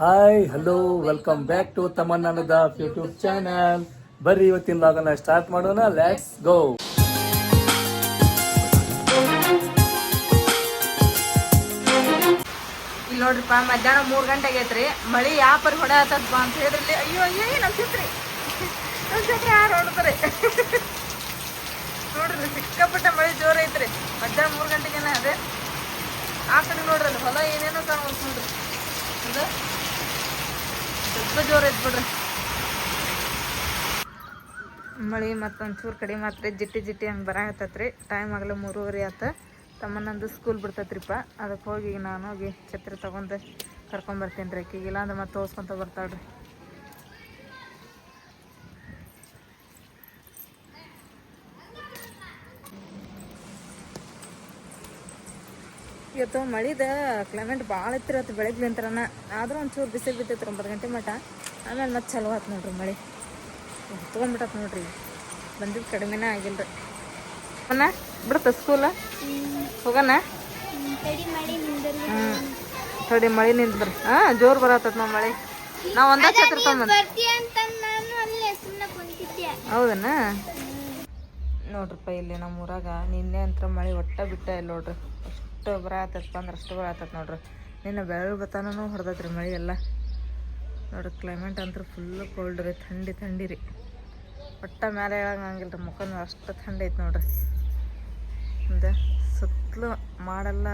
Hi hello welcome back to ತಮನ್ನದ YouTube channel ಬರ್ರಿ, ಇವತ್ತಿನ ಲಾಗನ್ನ start ಮಾಡೋಣ. ಲೆಟ್ಸ್ ಗೋ ಇಲ್ಲಿ ನೋಡ್ರಿಪ್ಪ, ಮಧ್ಯಾಹ್ನ ಮೂರ್ ಗಂಟೆಗೆ ಐತ್ರಿ. ಮಳಿ ಯಾಪರ್ ಪರಿ ಹೊಡೆ ಆತದ್ಪ ಅಂತ ಹೇಳಿದ್ರಿ ಅಯ್ಯೋ ಅಯ್ಯೋ ನಮ್ ಚಿತ್ರಿ ನಮ್ ಚಿತ್ರಿ ಯಾರು ಹೊಡ್ತಾರೆ? ನೋಡ್ರಿ, ಸಿಕ್ಕಾಪಟ್ಟೆ ಮಳಿ ಜೋರ್ ಐತ್ರಿ. ಮಧ್ಯಾಹ್ನ ಮೂರ್ ಗಂಟೆಗೆನ ಅದೇ. ಆ ಕಡೆ ನೋಡ್ರಿ ಹೊಲ ಏನೇನೋ ಕಾಣ್ಬೋದು ನೋಡ್ರಿ ಅದು? ದೊಡ್ಡ ಜೋರ್ ಐತ್ ಬಿಡ್ರಿ. ಮಳೆ ಮತ್ತೊಂಚೂರು ಕಡಿಮೆ ಆತ್ರಿ, ಜಿಟ್ಟಿ ಜಿಟ್ಟಿ ಹಂಗೆ ಬರಾಕತ್ತೈತ್ರಿ. ಟೈಮ್ ಆಗಲೆ ಮೂರುವರೆ ಆತ. ತಮ್ಮನಂದು ಸ್ಕೂಲ್ ಬಿಡ್ತೈತ್ರಿಪ್ಪ. ಅದಕ್ಕೆ ಹೋಗಿ ನಾನು ಹೋಗಿ ಛತ್ರಿ ತೊಗೊಂಡು ಕರ್ಕೊಂಬರ್ತೀನಿ ರೀ ಆಕಿಗೆ. ಇಲ್ಲಾಂದ್ರೆ ಮತ್ತೆ ತೋರ್ಸ್ಕೊತ ಬರ್ತಾಳ್ರಿ. ಇವತ್ತು ಮಳಿದ ಕ್ಲೈಮೇಟ್ ಭಾಳ ಇತ್ತು ಬೆಳಗ್ಗೆ ನಿಂತರನ ಆದರೂ ಒಂಚೂರು ಬಿಸಿಲು ಬಿದ್ದೈತೆ ಒಂಬತ್ತು ಗಂಟೆ ಮಟ್ಟ ಆಮೇಲೆ ಮತ್ತೆ ಚಲೋ ಆಯ್ತು ನೋಡ್ರಿ ಮಳೆ. ತೊಗೊಂಡ್ಬಿಟ್ಟತ್ ನೋಡ್ರಿ. ಬಂದಿದ್ದು ಕಡಿಮೆನೇ ರೀ ಅಣ್ಣ ಬಿಡುತ್ತೆ ಸ್ಕೂಲ ಹೋಗೋಣ? ಹ್ಞೂ ತಡಿ ಮಳೆ ನಿಂತ ಬರ್ರಿ ಹಾಂ ಜೋರು ಬರತ್ತದ ನಾವು ಮಳೆ. ನಾವು ಒಂದೇ ಛತ್ರ ತೊಗೊಂಬಂದು ಹೌದನ? ನೋಡ್ರಪ್ಪ ಇಲ್ಲಿ ನಮ್ಮ ಊರಾಗ ನಿನ್ನೆ ಅಂತ ಮಳೆ ಒಟ್ಟ ಬಿಟ್ಟ ಇಲ್ಲ ನೋಡ್ರಿ. ಅಷ್ಟು ಬರತ್ತಪ್ಪ ಅಂದ್ರೆ ಅಷ್ಟು ಬರತ್ತದ ನೋಡ್ರಿ. ನಿನ್ನೆ ಬೆಳಗ್ಗೆ ಬತ್ತಾನೂ ಹೊಡೆದತ್ರಿ ಮಳೆ ಎಲ್ಲ. ನೋಡ್ರಿ ಕ್ಲೈಮೇಟ್ ಅಂತೂ ಫುಲ್ಲು ಕೋಲ್ಡ್ ರೀ, ಥಂಡಿ ಥಂಡಿ ರೀ. ಒಟ್ಟ ಮೇಲೆ ಹೇಳಂಗಿಲ್ಲ ರೀ ಮುಖನೂ ಅಷ್ಟು ಥಂಡಿ ಐತೆ ನೋಡ್ರಿ. ಮುಂದೆ ಸುತ್ತಲೂ ಮಾಡೆಲ್ಲ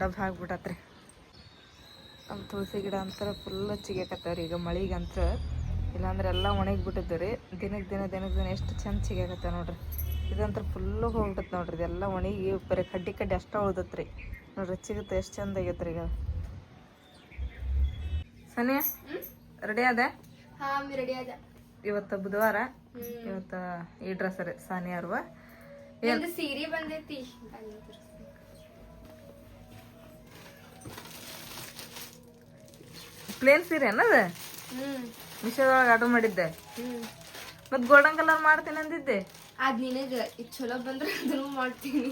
ಡಬ್ ಹಾಕ್ಬಿಟ್ಟತ್ರಿ ನಮ್ಮ ತುಳಸಿ ಗಿಡ ಅಂತರ ಫುಲ್ ಚಿಗಾಕತ್ತವ್ರಿ ಈಗ ಮಳಿಗಂತ್ರ. ಇಲ್ಲಾಂದ್ರೆ ಎಲ್ಲ ಒಣಗಿಬಿಟ್ಟಿದ್ದು ರೀ. ದಿನಕ್ಕೆ ದಿನ ದಿನಕ್ಕೆ ದಿನ ಎಷ್ಟು ಚಂದ ಚಿಗ್ಯಾಕತ್ತ ನೋಡ್ರಿ. ಇದಂತ್ರ ಫುಲ್ಲು ಹೋಗ್ಬಿಟ್ಟತ್ ನೋಡ್ರಿ ಇದೆಲ್ಲ ಒಣಗಿ ಬರೀ ಕಡ್ಡಿ ಕಡ್ಡಿ ಅಷ್ಟ ಉಳ್ದತ್ರಿ. ನೋಡ್ರಿ ಚಿಗುತ್ತೆ ಎಷ್ಟು ಚಂದ ಆಗೈತ್ರಿ ಈಗ. ಸನಿಯಾ ರೆಡಿ ಅದ ಇವತ್ತು ಬುಧವಾರ? ಇವತ್ತು ಈ ಡ್ರೆಸ್ ರೀ ಸಾನಿಯಾ ಅರ್ವ ಸೀರೆ ಬಂದೈತಿ? ಪ್ಲೇನ್ ಸೀರೆ ಅನ್ನದ ಹ್ಮ್. ಮಿಶೋದೊಳಗೆ ಆರ್ಡರ್ ಮಾಡಿದ್ದೆ. ಮತ್ ಗೋಲ್ಡನ್ ಕಲರ್ ಮಾಡ್ತೀನಿ ಅಂದಿದ್ದೆ. ಅದ್ ನಿನಗ ಇದು ಚಲೋ ಬಂದ್ರೆ ಅದನ್ನು ಮಾಡ್ತೀನಿ.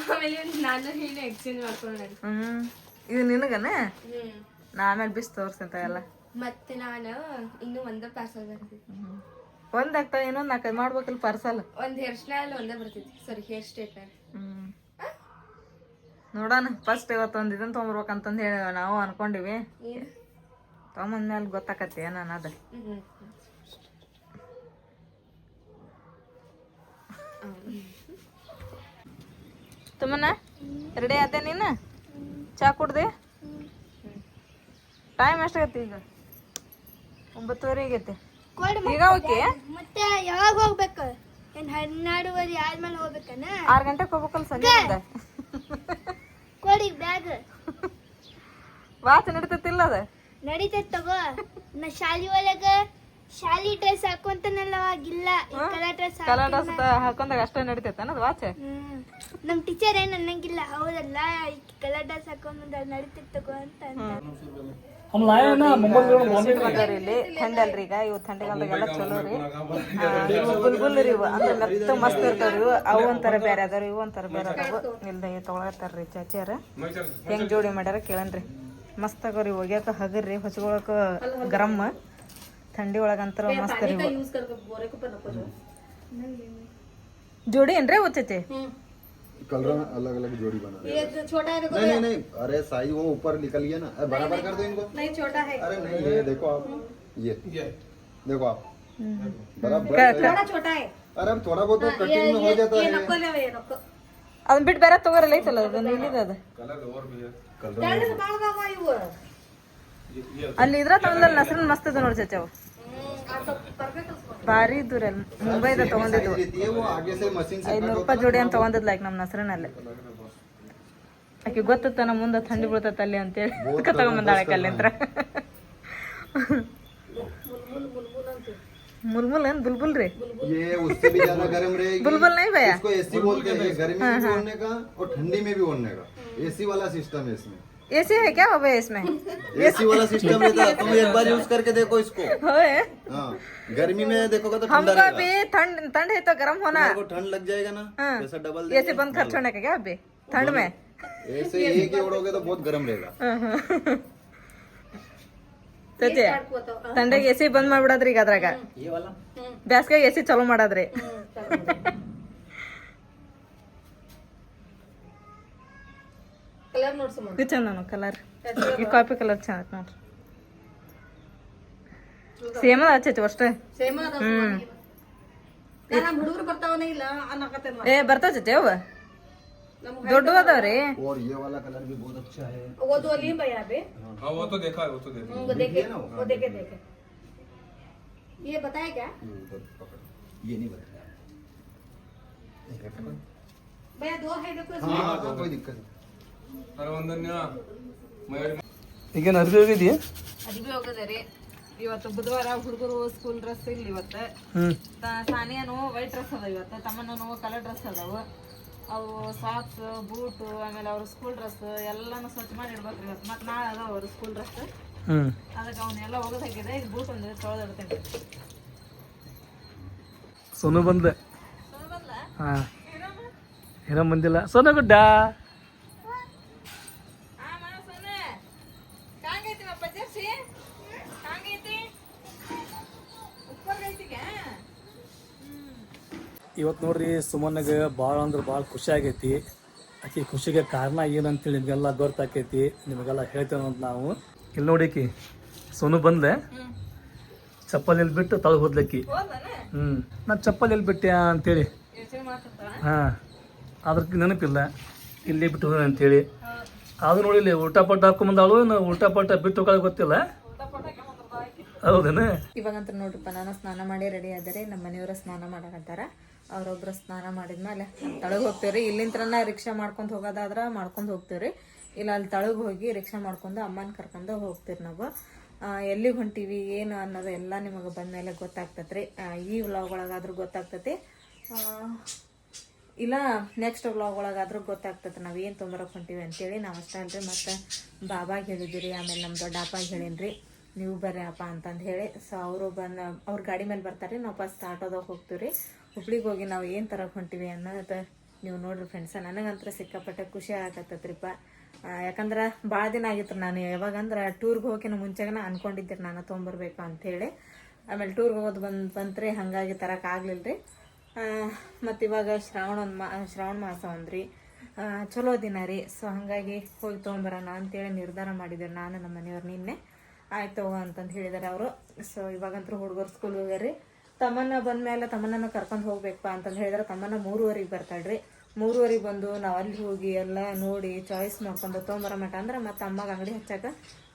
ಆಮೇಲೆ ನಾನು ಹೇಳಿ ಎಕ್ಸ್ಚೇಂಜ್ ಮಾಡ್ಕೊಂಡೆ ಹ್ಮ್. ಇದು ನಿನಗನ? ಹ್ಮ್. ನಾ ಆಮೇಲೆ ಬಿಸಿ ತೋರ್ಸಂತ ಎಲ್ಲ. ಮತ್ತೆ ನಾನು ಇನ್ನು ಒಂದ ಪಾರ್ಸಲ್ ಬರ್ತೈತಿ ಒಂದ್ ಆಗ್ತಾವ ಏನೋ ನಾಲ್ಕೈದು ಮಾಡ್ಬೇಕಲ್ಲ ಪಾರ್ಸಲ್ ಒಂದ್ ಹೇರ್ ಸ್ಟೈಲ್ ಒಂದೇ ಬರ್ತೈತಿ ಸರಿ ಹೇರ್ ಸ್ಟೈಲ್ ಹ್ಮ್. ನೋಡೋಣ ಫಸ್ಟ್ ಇವತ್ತು ಇದನ್ ಇದನ್ನ ಹೇಳ ಹೇಳಿ ನಾವು ಅನ್ಕೊಂಡಿವಿ. ತಗೊಂಬಂದ್ಮೇಲೆ ತೊಗೊಂಬಂದ್ಮೇಲೆ ನಾನು ಏನ ಅನ್ನೋದು. ಹ್ಮ್. ತಮ್ಮನ ರೆಡಿ ಆದೆ ನೀನು? ಚಾ ಕುಡ್ದೆ? ಟೈಮ್ ಎಷ್ಟಾಗತ್ತೆ ಈಗ? ಒಂಬತ್ತುವರೆ ಆಗೈತೆ. ಈಗ ಓಕೆ? ಮತ್ತೆ ಯಾವಾಗ ಹೋಗ್ಬೇಕು? ಏನು ಹನ್ನೆರಡುವರೆ ಆದ್ಮೇಲೆ ಹೋಗ್ಬೇಕನ? ಆರು ಗಂಟೆಗೆ ಹೋಗ್ಬೇಕಲ್ಲ ಸಂಜೆ ಕೊಡಿ ಬ್ಯಾಗ್. ವಾಚ್ ನಡೀತೈತಿಲ್ಲ ಅದ? ನಡೀತೈತ್ ತಗೋ. ನಾ ಶಾಲಿ ಒಳಗ ಶಾಲಿ ಡ್ರೆಸ್ ಹಾಕೊಂತಾನಲ್ಲವಾಗಿಲ್ಲ ಕಲರ್ ಡ್ರೆಸ್ ಕಲರ್ ಹಾಕೊಂಡಾಗ ಅಷ್ಟೇ ನಡಿತೈತಾನ ಅದು ವಾಚೆ? ನಮ್ ಟೀಚರ್ ಏನ್ ಅನ್ನಂಗಿಲ್ಲ ಹೌದಲ್ಲ ಕಲರ್ ಡ್ರೆಸ್ ಹಾಕೊಂಡ್ ನಡೀತಿರ್ತಕೋ ಅಂತ ಇಲ್ಲಿ ಥಂಡಲ್ರಿ ಈಗ ಇವು ಥಂಡಿಗಲ್ದಾಗೆಲ್ಲ ಚಲೋ ರೀ. ಗುಲ್ಗುಲ್ ರೀ ಇವು ಅಂದ್ರೆ ಮೆತ್ತ ಮಸ್ತ್ ಇರ್ತಾವ್ರಿ ಅವು ಒಂಥರ ಬೇರೆ ಅದಾವ ಇವು ಒಂಥರ ಬೇರೆ ಅದಾವು. ಇಲ್ದ ತೊಗೊಳತ್ತಾರ್ರಿ ಚಾಚಾರ ಹೆಂಗ್ ಜೋಡಿ ಮಾಡ್ಯಾರ ಕೇಳನ್ರಿ. ಮಸ್ತ್ ಆಗವ್ರಿ ಒಗ್ಯಾಕ ಹಗರ್ರಿ ಹೊಚ್ಕೊಳಕ ಗರಮ್ಮ ಥಂಡಿ ಒಳಗಂತರ ಮಸ್ತ್ ರೀ ಇವು. ಜೋಡಿ ಏನ್ರಿ ಉಚ್ಚತಿ कलर अलग अलग जोड़ी बना ये छोटा है नहीं नहीं नहीं अरे साइज वो ऊपर निकल गया ना अरे बराबर कर दो इनको नहीं छोटा है अरे नहीं ये देखो आप ये देखो आप बराबर अरे अब थोड़ा बहुत तो कटिंग में हो जाता है ಅದನ್ನ ಬಿಟ್ಟು ಬೇರೆ ತಗೋರಲ್ಲ ಐತಲ್ಲ ಅದು ನೀಲಿದ ಅದು ಅಲ್ಲಿ ಇದ್ರ ತಗೊಂಡಲ್ಲಿ ನಸ್ರನ್ ಮಸ್ತ್ ಅದ ನೋಡಿ ಚಚ್ಚವು ಭಾರಿ ಇದ್ದು ರೀ ಅಲ್ಲಿ ಮುಂಬೈದ ತಗೊಂಡಿದ್ವು लेती है वो आगे से मशीन से ಐನೂರು ರೂಪಾಯಿ ಜೋಡಿ ಅಂತ ತಗೊಂಡಿದ್ಲ ಈಗ ನಮ್ಮ ನಸ್ರನಲ್ಲಿ ಆಕೆ ಗೊತ್ತ ನಮ್ಮ ಮುಂದೆ ಥಂಡಿ ಬೀಳ್ತೈತೆ ಅಲ್ಲಿ ಅಂತೇಳಿ ಅದಕ್ಕೆ ತಗೊಂಬಂದಾಳೆ ಅಲ್ಲಿಂತ್ರ ಮುಲ್ಮುಲ್ ಏನ್ ಬುಲ್ಬುಲ್ ರೀ ये उससे भी ज्यादा गर्म रहेगी बुलबुल नहीं भैया इसको एसी बोलते हैं गर्मी में भी ओढ़ने का और ठंडी में भी ओढ़ने का एसी वाला सिस्टम है इसमें एसी है क्या हो भैया इसमें एसी वाला सिस्टम रहता है तुम एक बार यूज करके देखो इसको होए हाँ गर्मी में देखोगे तो ठंडा हमको रहेगा भी ठंड ठंड है तो गर्म होना आपको ठंड लग जाएगा ना हाँ। जैसा डबल एसी बंद कर छोड़ने का क्या अभी ठंड में ऐसे एक ही ओढ़ोगे तो बहुत गर्म रहेगा ತೇಜೆ ತಂಡೆಗೆ ಎಸಿ ಬಂದ್ ಮಾಡ್ಬಿಡದ್ರಿ ಈಗ ಅದ್ರಾಗ ಬ್ಯಾಸ್ಗೆ ಎಸಿ ಚಲೋ ಮಾಡದ್ರಿ ಕಲರ್ ನೋಡ್ಸು ಇದು ಚಂದ ಕಲರ್ ಈ ಕಾಪಿ ಕಲರ್ ಚಂದ ನೋಡ್ರಿ ಸೇಮ್ ಅದ ಹಚ್ಚೈತಿ ಅಷ್ಟೇ ಸೇಮ್ ಅದ ಹ್ಮ್ ನಮ್ಮ ಹುಡುಗರು ಬರ್ತಾವನೇ ಇಲ್ಲ ಅನ್ನಕತ್ತೇನ್ ಏ ಬರ್ತಾವ ಚೇತಿ ಅವ ದೊಡ್ಡ ಅದಾವ್ರಿ और ये वाला कलर भी बहुत अच्छा है वो तो अली भैया पे हाँ वो तो देखा है वो तो देखा वो देखे वो देखे देखे ये बताया क्या ये उधर पकड़ ये नहीं बताया ये पकड़। भैया दो है देखो हाँ हाँ, हाँ, कोई दिक्कत नहीं अरे वंदन्या मयूर ಈಗೇನು ಅರ್ಬಿ ಹೋಗಿದ್ಯಾ ಅರ್ಬಿ ಹೋಗದರಿ ಇವತ್ತು ಬುಧವಾರ ಹುಡುಗರು ಸ್ಕೂಲ್ ಡ್ರೆಸ್ ಇಲ್ಲ ಇವತ್ತು. ಸಾನಿಯಾನು ವೈಟ್ ಡ್ರೆಸ್ ಅದ ಇವತ್ತು ತಮ್ಮನೂ ಕಲರ್ ಡ್ರೆಸ್ ಅದಾವ. ಅವು ಸಾಕ್ಸ್ ಬೂಟು ಆಮೇಲೆ ಅವ್ರ ಸ್ಕೂಲ್ ಡ್ರೆಸ್ ಎಲ್ಲಾನು ಸ್ವಚ್ಛ ಮಾಡಿ ಇಡ್ಬೇಕ್ರಿ ಇವತ್ತು. ಮತ್ತೆ ನಾಳೆ ಅದಾವ ಅವ್ರ ಸ್ಕೂಲ್ ಡ್ರೆಸ್ ಹ್ಮ್. ಅದಕ್ಕೆ ಅವನ್ನೆಲ್ಲ ಹೋಗೋದಾಗಿದೆ ಹಾಕಿದೆ. ಈಗ ಬೂಟ್ ಒಂದು ತೊಳೆದಿಡ್ತೇನೆ ಸೋನು ಬಂದೆ ಹಾ. ಏನೋ ಬಂದಿಲ್ಲ. ಸೋನು ಗುಡ್ಡ. ಇವತ್ತು ನೋಡ್ರಿ ಸುಮನ್ಗೆ ಭಾಳ ಅಂದ್ರೆ ಭಾಳ ಖುಷಿ ಆಗೈತಿ. ಆಕೆ ಖುಷಿಗೆ ಕಾರಣ ಏನಂತೇಳಿ ನಿಮಗೆಲ್ಲ ಗೊತ್ತಾಕೈತಿ. ನಿಮಗೆಲ್ಲ ಹೇಳ್ತೇವೆ ಅಂತ ನಾವು. ಇಲ್ಲಿ ನೋಡಿಕಿ ಸೋನು ಬಂದೆ ಚಪ್ಪಲ್ ಎಲ್ಲಿ ಬಿಟ್ಟು ತಳ ಹೋದ್ಲಕ್ಕಿ ಹ್ಮ್. ನಾ ಚಪ್ಪಲ್ ಎಲ್ಲಿ ಬಿಟ್ಟೆ ಅಂತೇಳಿ. ಹಾ. ಅದ್ರ ನೆನಪಿಲ್ಲ. ಇಲ್ಲಿ ಬಿಟ್ಟು ಹೋದ ಅಂತೇಳಿ. ಅದು ನೋಡಿಲಿ ಉಲ್ಟಾ ಪಟ್ಟ ಹಾಕೊಂಬಂದಾಳು ಉಲ್ಟಾ ಪಟ್ಟ ಬಿಟ್ಟು ಗೊತ್ತಿಲ್ಲ. ಹೌದೇನ? ಇವಾಗಂತ ನೋಡ್ರಿಪ್ಪ, ನಾನು ಸ್ನಾನ ಮಾಡಿ ರೆಡಿ ಆದರೆ ನಮ್ಮ ಮನೆಯವರ ಸ್ನಾನ ಮಾಡಕತ್ತಾರ. ಅವ್ರೊಬ್ರು ಸ್ನಾನ ಮಾಡಿದ್ಮೇಲೆ ತಳಗ್ ಹೋಗ್ತೇವ್ರಿ. ಇಲ್ಲಿಂತ್ರನ ರಿಕ್ಷಾ ಮಾಡ್ಕೊಂಡು ಹೋಗೋದಾದ್ರ ಮಾಡ್ಕೊಂಡು ಹೋಗ್ತೇವ್ರಿ. ಇಲ್ಲ, ಅಲ್ಲಿ ತಳಗ್ ಹೋಗಿ ರಿಕ್ಷಾ ಮಾಡ್ಕೊಂಡು ಅಮ್ಮನ ಕರ್ಕೊಂಡು ಹೋಗ್ತೀವಿ ನಾವು. ಎಲ್ಲಿಗೆ ಹೊಂಟೀವಿ, ಏನು ಅನ್ನೋದು ಎಲ್ಲ ನಿಮಗೆ ಬಂದ್ಮೇಲೆ ಗೊತ್ತಾಗ್ತತ್ರಿ. ಈ ವ್ಲಾಗ್ ಒಳಗಾದ್ರೂ ಗೊತ್ತಾಗ್ತತಿ. ಇಲ್ಲ ನೆಕ್ಸ್ಟ್ ವ್ಲಾಗ್ ಒಳಗಾದ್ರೂ ಗೊತ್ತಾಗ್ತದೆ ನಾವು ಏನು ತೊಂಬರಕ್ಕೆ ಹೊಂಟೀವಿ ಅಂತೇಳಿ. ನಾವು ಅಷ್ಟೇ ಅಲ್ರಿ, ಮತ್ತು ಬಾಬಾಗೆ ಹೇಳಿದಿರಿ, ಆಮೇಲೆ ನಮ್ಮ ದೊಡ್ಡ ಅಪ್ಪಗೆ ಹೇಳೀನಿ ನೀವು ಬರ್ರಿ ಅಪ್ಪ ಅಂತಂದು ಹೇಳಿ. ಸೊ ಅವರು ಬಂದು, ಅವ್ರ ಗಾಡಿ ಮೇಲೆ ಬರ್ತಾರೆ, ನಾವು ಫಸ್ಟ್ ಆಟೋದಾಗ ಹೋಗ್ತೀವಿ ರೀ ಹುಬ್ಳಿಗೆ ಹೋಗಿ ನಾವು ಏನು ತರಕ್ಕೆ ಹೊಂಟೀವಿ ಅನ್ನೋದು ನೀವು ನೋಡ್ರಿ ಫ್ರೆಂಡ್ಸ ನನಗಂತ್ರ ಸಿಕ್ಕಾಪಟ್ಟೆ ಖುಷಿ ಆಗತ್ತತ್ರಿಪ್ಪ. ಯಾಕಂದ್ರೆ ಭಾಳ ದಿನ ಆಗಿತ್ತು ನಾನು ಯಾವಾಗಂದ್ರೆ ಟೂರ್ಗೆ ಹೋಗಿನ ಮುಂಚೆಗನ ಅನ್ಕೊಂಡಿದ್ದೆ ನಾನು ತೊಗೊಂಬರ್ಬೇಕು ಅಂಥೇಳಿ ಆಮೇಲೆ ಟೂರ್ಗೆ ಹೋಗೋದು ಬಂದು, ಬಂತ್ರಿ, ಹಾಗಾಗಿ ತರಕ್ಕೆ ಆಗಲಿಲ್ಲ ರೀ ಮತ್ತು ಇವಾಗ ಶ್ರಾವಣ ಮಾ, ಶ್ರಾವಣ ಮಾಸ ಅಂದ್ರಿ. ರೀ ಚಲೋ ದಿನ ರೀ. ಸೊ ಹಾಗಾಗಿ ಹೋಗಿ ತೊಗೊಂಬರೋಣ ಅಂತೇಳಿ ನಿರ್ಧಾರ ಮಾಡಿದ್ದೇವೆ ನಾನು ನಮ್ಮ ಮನೆಯವ್ರು ನಿನ್ನೆ. ಆಯ್ತು ಅಂತಂದು ಹೇಳಿದಾರೆ ಅವರು. ಸೊ ಇವಾಗಂತೂ ಹುಡುಗರು ಸ್ಕೂಲ್ ಹೋಗ್ಯಾರೀ ತಮ್ಮನ್ನ ಬಂದ್ಮೇಲೆ ತಮ್ಮನ್ನ ಕರ್ಕೊಂಡು ಹೋಗ್ಬೇಕಪ್ಪ ಅಂತಂದು ಹೇಳಿದ್ರೆ. ತಮ್ಮನ್ನ ಮೂರುವರೆಗೆ ಬರ್ತಾಳ್ರಿ. ಮೂರುವರೆಗೆ ಬಂದು ನಾವು ಅಲ್ಲಿ ಹೋಗಿ ಎಲ್ಲ ನೋಡಿ ಚಾಯ್ಸ್ ಮಾಡ್ಕೊಂಡು ತೊಗೊಂಬರೋ ಮಟ್ಟ ಅಂದ್ರೆ ಮತ್ತೆ ಅಮ್ಮಗೆ ಅಂಗಡಿ ಹಚ್ಚಾಕ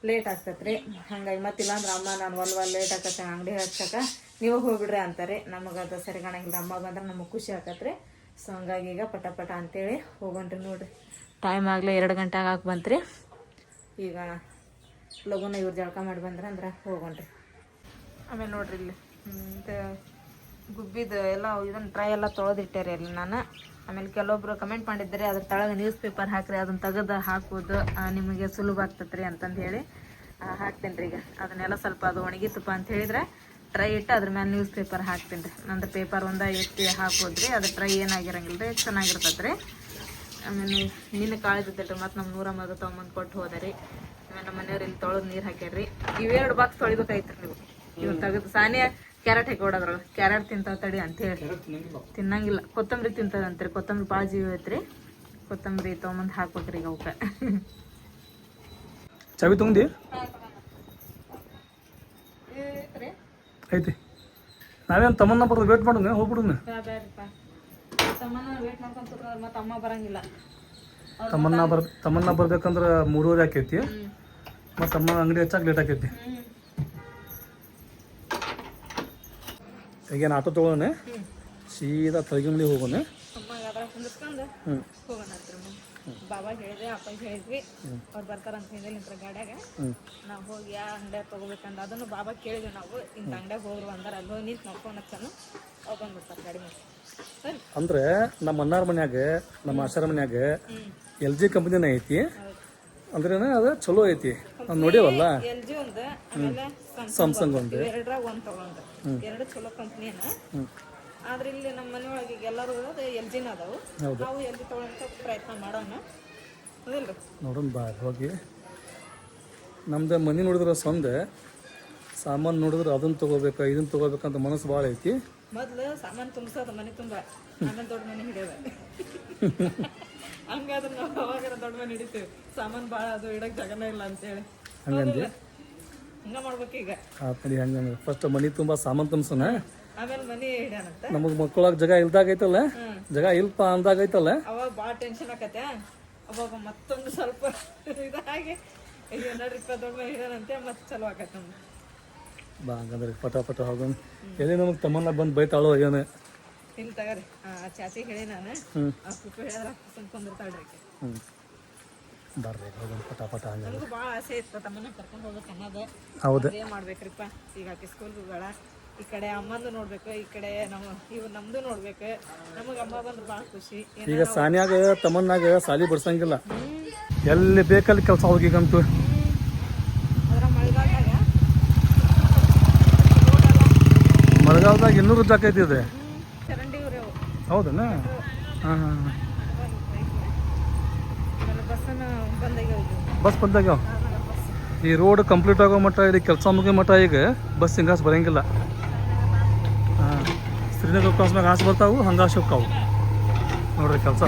ಲೇಟ್ ಆಗ್ತೈತ್ರಿ. ಹಾಗಾಗಿ ಮತ್ತಿಲ್ಲ ಇಲ್ಲಾಂದ್ರೆ ಅಮ್ಮ ನಾನು ಒಲ್ ಒಲ್ ಲೇಟ್ ಆಗತ್ತೆ, ಅಂಗಡಿ ಹಚ್ಚಾಕ. ನೀವು ಹೋಗ್ಬಿಡ್ರಿ ಅಂತಾರೆ. ನಮಗೆ ಅದು ಸರಿ ಕಾಣಂಗಿಲ್ಲ ಅಮ್ಮ ಬಂದ್ರೆ ನಮಗೆ ಖುಷಿ ಆಗತ್ತೆ ಸೊ ಹಂಗಾಗಿ ಈಗ ಪಟ ಪಟ ಅಂತೇಳಿ ಹೋಗೋಣ್ರಿ ನೋಡ್ರಿ. ಟೈಮ್ ಆಗಲೇ ಎರಡು ಗಂಟೆ ಆಗಾಕ ಬಂತ್ರಿ. ಈಗ ಲಗುನ ಇವ್ರು ಜಳಕ ಮಾಡಿ ಬಂದ್ರೆ ಅಂದ್ರೆ ಹೋಗೋಣ್ರಿ. ಆಮೇಲೆ ನೋಡ್ರಿ ಇಲ್ಲಿ. ಗುಬ್ಬಿದ ಎಲ್ಲ ಇದನ್ನ ಟ್ರೈ ಎಲ್ಲ ತೊಳೆದಿಟ್ಟೇರಿ ಅಲ್ಲಿ ನಾನು. ಆಮೇಲೆ ಕೆಲವೊಬ್ರು ಕಮೆಂಟ್ ಮಾಡಿದ್ದಾರೆ, ಅದ್ರ ತಳಗೆ ನ್ಯೂಸ್ ಪೇಪರ್ ಹಾಕ್ರಿ ಅದನ್ನ ತೆಗೆದು ಹಾಕೋದು ನಿಮಗೆ ಸುಲಭ ಆಗ್ತತ್ರಿ ಅಂತಂದು ಹೇಳಿ ಹಾಕ್ತೇನೆ ರೀ ಈಗ. ಅದನ್ನೆಲ್ಲ ಸ್ವಲ್ಪ ಅದು ಒಣಗಿತ್ತಪ್ಪ ಅಂತ ಹೇಳಿದ್ರೆ ಟ್ರೈ ಇಟ್ಟು ಅದ್ರ ಮೇಲೆ ನ್ಯೂಸ್ ಪೇಪರ್ ಹಾಕ್ತೀನಿ ರೀ. ನಂದು ಪೇಪರ್ ಒಂದ ಎತ್ತಿ ಹಾಕೋದ್ರಿ ಅದು ಟ್ರೈ ಏನಾಗಿರಂಗಿಲ್ಲ ರೀ ಚೆನ್ನಾಗಿರ್ತದೆ ರೀ. ಆಮೇಲೆ ನಿನ್ನೆ ಕಾಳಿದ್ದಿಟ್ಟು ಮತ್ತು ನಮ್ಮ ನೂರ ಮಗ ತೊಗೊಂಬಂದು ಕೊಟ್ಟು ಹೋದರಿ ಆಮೇಲೆ ನಮ್ಮ ಮನೆಯವ್ರು ಇಲ್ಲಿ ತೊಳೆದು ನೀರು ಹಾಕ್ಯಾರ್ರಿ ಇವೆರಡು ಬಾಕ್ಸ್ ತೊಳಿಬೇಕಾಯ್ತು ನೀವು. ಇವ್ರು ತೆಗೆದು ಸಾನೇ ಕ್ಯಾರೆಟ್ ಹಾಕಿ ಕ್ಯಾರೆಟ್ ತಿಂತಾವ ತಡಿ ಅಂತ ಹೇಳಿ. ತಿನ್ನಂಗಿಲ್ಲ. ಕೊತ್ತಂಬರಿ ತಿಂತದಂತ್ರಿ ಕೊತ್ತಂಬರಿ ಭಾಳ ಜೀವ ಐತ್ರಿ ಕೊತ್ತಂಬರಿ ತೊಗೊಂಬಂದು ಹಾಕ್ಬೇಕ್ರಿ ಈಗ ಅವಕ್ಕೆ. ಚಾವಿ ತಗೊಂಡಿ? ಐತಿ. ನಾವೇನು ತಮ್ಮನ್ನ ಬರ್ದು ವೇಟ್ ಅಮ್ಮ ಬರಂಗಿಲ್ಲ. ತಮ್ಮನ್ನ ಬರ್ ತಮ್ಮನ್ನ ಬರ್ಬೇಕಂದ್ರೆ ಮೂರುವರೆ ಆಕೈತಿ. ಮತ್ತು ಅಮ್ಮ ಅಂಗಡಿ ಹಚ್ಚಾಕ ಲೇಟ್ ಆಕೈತಿ. ಈಗೇನು ಆಟೋ ತೊಗೊಳೋಣ? ಸೀದಾ ತಳಗಿಮಲಿ ಹೋಗೋಣ? ಹ್ಞೂ ಬಾಬಾ ಹೇಳಿದೆ ಅಪ್ಪ ಹೇಳಿದ್ವಿ. ಅವ್ರು ಬರ್ತಾರಂತ ಹೇಳಿದ್ರೆ ನಿಂತ್ರ ಗಾಡ್ಯಾಗ. ನಾವು ಹೋಗಿ ಯಾ ಅಂಗಡಿಯಾಗ ತಗೋಬೇಕಂದ. ಅದನ್ನು ಬಾಬಾ ಕೇಳಿದ್ವಿ ನಾವು. ಇಂತ ಅಂಗಡಿಯಾಗ ಹೋಗ್ರು ಅಂದ್ರೆ. ಅಲ್ಲಿ ಹೋಗಿ ನಿಂತು ನೋಡ್ಕೊಂಡು ಹಚ್ಚನು ಅವ್ರು ಬಂದ್ಬಿಡ್ತಾರೆ ಗಾಡಿ ಮೇಲೆ. ಅಂದ್ರೆ ನಮ್ಮ ಅಣ್ಣಾರ ಮನ್ಯಾಗ ನಮ್ಮ ಆಶಾರ ಮನ್ಯಾಗ ಎಲ್ ಜಿ ಕಂಪನಿನ ಐತಿ. ಅಂದ್ರೆ ಅದು ಚಲೋ ಐತಿ. ನಾವು ನೋಡೇವಲ್ಲ? ಎಲ್ ಜಿ ಒಂದು ಆಮೇಲೆ ಸ್ಯಾಮ್ಸಂಗ್ ಒಂದು. ಎರಡರಾಗ ಒಂದು ತಗೊಂಡು ಎರಡು ಚಲೋ ಕಂಪ್ನಿನ ಹ್ಞೂ ಆದ್ರೆ ಇಲ್ಲಿ ನಮ್ಮ ಮನೆಯೊಳಗೆ ಎಲ್ಲರೂ ಎಲ್ ಜಿನ ಅದಾವು. ನಾವು ಎಲ್ ಜಿ ತೊಗೊಳಂತ ಪ್ರಯತ್ನ ಮಾಡೋಣ. ನೋಡೋಣ ಬಾ ಹೋಗಿ. ನಮ್ದು ಮನೆ ನೋಡಿದ್ರೆ ಸಂದೆ. ಸಾಮಾನು ನೋಡಿದ್ರೆ ಅದನ್ನ ತಗೋಬೇಕು ಇದನ್ನ ತಗೋಬೇಕಂತ ಮನಸ್ಸು ಭಾಳ ಐತಿ. ಮೊದ್ಲು ಸಾಮಾನು ತುಂಬಿಸೋದು ಮನೆ ತುಂಬ. ಆಮೇಲೆ ದೊಡ್ಡ ಮನೆ ಹಿಡಿಯೋದ ಹಂಗಾದ್ರೆ ನಾವು ಅವಾಗ ದೊಡ್ಡ ಮನೆ ಹಿಡಿತೀವಿ. ಸಾಮಾನು ಭಾಳ ಅದು ಇಡಕ್ಕೆ ಜಾಗನೇ ಇಲ್ಲ ಅಂತೇಳಿ. ಹಂಗಂದಿ? ಹಂಗ ಮಾಡ್ಬೇಕು ಈಗ. ನಡಿ ಹಂಗಂದ್ರೆ ಫಸ್ಟ್ ಮನೆ ತುಂಬ ಸಾಮಾನು ತುಂಬಿಸೋಣ. ನಮಗೆ ಮಕ್ಕಳಾಗ ಜಗ ಇಲ್ದಾಗ ಐತಲ್ಲ ಜಾಗ ಇಲ್ಪ ಅಂದಾಗ ಐತಲ್ಲ ಅವಾಗ ಭಾಳ ಟೆನ್ಷನ್ ಆಕತ್ತೆ ಅವಾಗ ಮತ್ತೊಂದು ಸ್ವಲ್ಪ ಇದಾಗಿ ಅಯ್ಯೋ ನೋಡ್ರಿಪ್ಪ ದೊಡ್ಡ ಹಿಡ್ಯಾನಂತೆ ಮತ್ತೆ ಚಲೋ ಆಕತ್ತೆ ನಮ್ಗೆ ಬಾ ಹಂಗಂದ್ರೆ ಪಟ ಪಟ ಹೋಗೋಣ ಎಲ್ಲಿ ನಮಗೆ ತಮ್ಮನ್ನ ಬಂದು ಬೈತಾಳೋ ಏನು ಇಲ್ಲಿ ತಗರಿ. ಚಾಚಿ ಹೇಳಿ ನಾನು. ಆ ಕುಪ್ಪು ಹೇಳಿದ್ರ ಆಕೆ. ಹ್ಞೂ ಬರ್ರಿ ಹೋಗೋಣ ಪಟ ಪಟ ಹಂಗ ನನಗೂ ಭಾಳ ಆಸೆ ಇತ್ತು ತಮ್ಮನ್ನ ಕರ್ಕೊಂಡು ಹೋಗ್ಬೇಕು ಅನ್ನೋದು. ಹೌದು. ಏನು ಮಾಡ್ಬೇಕ್ರಿಪ್ಪ. ಈಗ ಆಕೆ ಸ್ಕೂಲ್ಗೆ ಹೋಗಳ ಈ ಕಡೆ ಅಮ್ಮಂದು ನೋಡ್ಬೇಕು ಈ ಕಡೆ ನಮ್ಮ ಇವ್ ನಮ್ದು ನೋಡ್ಬೇಕು. ನಮಗ ಅಮ್ಮ ಬಂದ್ರೆ ಬಹಳ ಖುಷಿ. ಈಗ ಸಾನ್ಯಾಗ ತಮ್ಮನ್ನಾಗ ಸಾಲಿ ಬಿಡ್ಸಂಗಿಲ್ಲ. ಎಲ್ಲಿ ಬೇಕಲ್ಲಿ ಕೆಲಸ ಹೋಗಿಗಂತೂ ಅದ್ರ ಮಳೆಗಾಲದಾಗ? ಇನ್ನೂ ಇನ್ನೂರು ಜಾಕೈತಿ ಇದೆ. ಹೌದನ? ಹಾಂ ಹಾಂ ಬಸ್ ಬಂದಾಗ ಈ ರೋಡ್ ಕಂಪ್ಲೀಟ್ ಆಗೋ ಮಟ್ಟ ಇಲ್ಲಿ ಕೆಲಸ ಮುಗಿಯೋ ಮಟ್ಟ ಈಗ ಬಸ್ ಹಿಂಗಾಸ್ ಬರಂಗಿಲ್ಲ. ಹಾಂ ಶ್ರೀನಗರ ಕ್ರಾಸ್ ಮ್ಯಾಗ ಹಾಸು ಬರ್ತಾವು, ಹಂಗೆ ಹೋಗ್ತಾವು ನೋಡ್ರಿ ಕೆಲಸ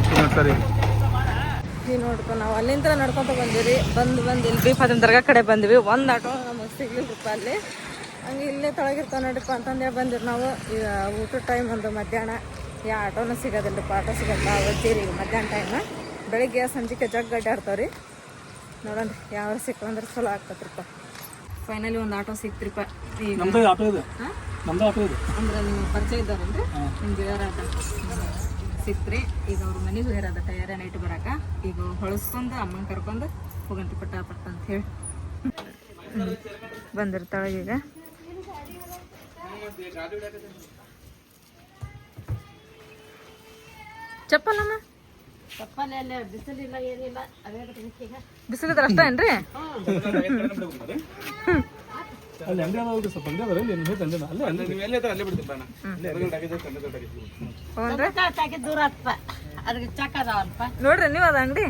ನೋಡ್ಕೊ, ನಾವು ಅಲ್ಲಿಂದ ನಡ್ಕೊತ ಬಂದಿವಿ ಬಂದು ಬಂದು, ಇಲ್ಲಿ ಫಾತಿಮ ದರ್ಗಾ ಕಡೆ ಬಂದ್ವಿ. ಒಂದು ಆಟೋ ನಮಗೆ ಸಿಗ್ಲಿಲ್ಲಪ್ಪ ಅಲ್ಲಿ. ಹಂಗೆ ಇಲ್ಲೇ ತೊಳಗಿರ್ತಾವೆ ನೋಡಿಪ್ಪ ಅಂತಂದೇಳಿ ಬಂದಿರಿ ನಾವು. ಈಗ ಊಟದ ಟೈಮ್ ಒಂದು ಮಧ್ಯಾಹ್ನ. ಯಾವ ಆಟೋನೂ ಸಿಗೋದಿಲ್ಲಪ್ಪ, ಆಟೋ ಸಿಗಲ್ಲ. ಈಗ ಮಧ್ಯಾಹ್ನ ಟೈಮ್ ಬೆಳಿಗ್ಗೆ ಸಂಜೆಗೆ ಜಗ್ ನೋಡೋಣ ಯಾವ ಸಿಕ್ಕಂದ್ರೆ ಚಲೋ ಆಗ್ತತ್ರಿಪ್ಪ. ಫೈನಲಿ ಒಂದು ಆಟೋ ಸಿಕ್ತ್ರಿಪ್ಪ ಈಗ. ನಮ್ದು ಆಟೋ ಇದೆ. ನಮ್ದು ಆಟೋ ಇದೆ. ಅಂದ್ರೆ ನಿಮ್ಮ ಪರಿಚಯ ಇದ್ದಾರಲ್ರಿ ನಿಮ್ಗೆ ಆಟ ಸಿಕ್ತ್ರಿ ಈಗ ಅವ್ರ ಮನೆಗೂ ಹೋಗ್ಯಾರದ ತಯಾರ ನೈಟ್ ಬರಾಕ. ಈಗ ಹೊಳಸ್ಕೊಂಡು ಅಮ್ಮನ ಕರ್ಕೊಂಡು ಹೋಗಂತಿ ಪಟ್ಟ ಪಟ್ಟ ಅಂತ ಹೇಳಿ. ಬಂದಿರ್ತಾಳೆ ಈಗ. ಚಪ್ಪಲ್ಲಮ್ಮ ಬಿಸಿಲಿದ್ರೆ ಅಷ್ಟ ಏನ್ರಿ? ಅಲ್ಲಿ ಅಂಗಡಿ ಅದಾವ ಸ್ವಲ್ಪ ಅಂಗಡಿ ಅದಾರ ಇಲ್ಲಿ ನಿಮಗೆ ತಂದೆ ಅಲ್ಲೇ ಅಲ್ಲೇ ನೀವು ಎಲ್ಲಿ ಅಲ್ಲೇ ಬಿಡ್ತೀನಿ ಬಣ್ಣ ಅದಾವಲ್ಪ. ನೋಡ್ರಿ ನೀವು ಅದ ಅಂಗಡಿ?